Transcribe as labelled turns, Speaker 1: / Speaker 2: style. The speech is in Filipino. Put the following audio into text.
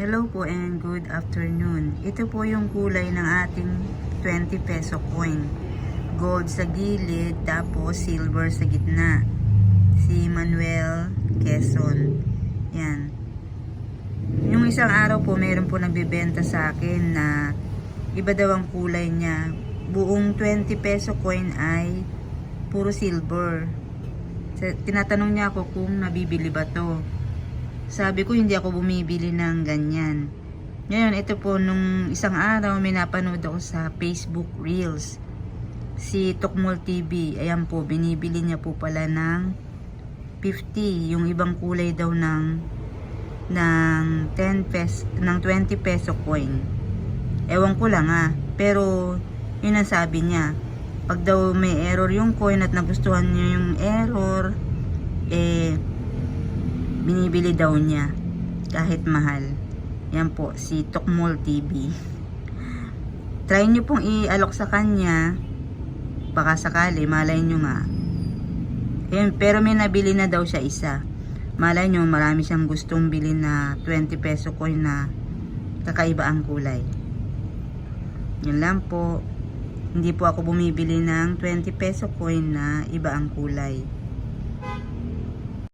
Speaker 1: Hello po and good afternoon. Ito po yung kulay ng ating 20 peso coin. Gold sa gilid, tapos silver sa gitna. Si Manuel Quezon. Yan. Yung isang araw po, mayroon po nagbibenta sa akin na iba daw ang kulay niya. Buong 20 peso coin ay puro silver. Tinatanong niya ako kung nabibili ba to. Sabi ko hindi ako bumibili ng ganyan. Ngayon, ito po nung isang araw may napanood ako sa Facebook Reels. Si Tokmol TV, ayan po, binibili niya po pala ng 50, yung ibang kulay daw ng ng 10 peso, ng 20 peso coin. Ewan ko lang ah, pero yun ang sabi niya. Pag daw may error yung coin at nagustuhan niya yung error, binibili daw niya kahit mahal. Yan po, si Tokmol TV. Try nyo pong i-alok sa kanya. Baka sakali, malay nyo nga. Ayun, pero may nabili na daw siya isa. Malay nyo, marami siyang gustong bilhin na 20 peso coin na kakaiba ang kulay. Yun lang po. Hindi po ako bumibili ng 20 peso coin na iba ang kulay.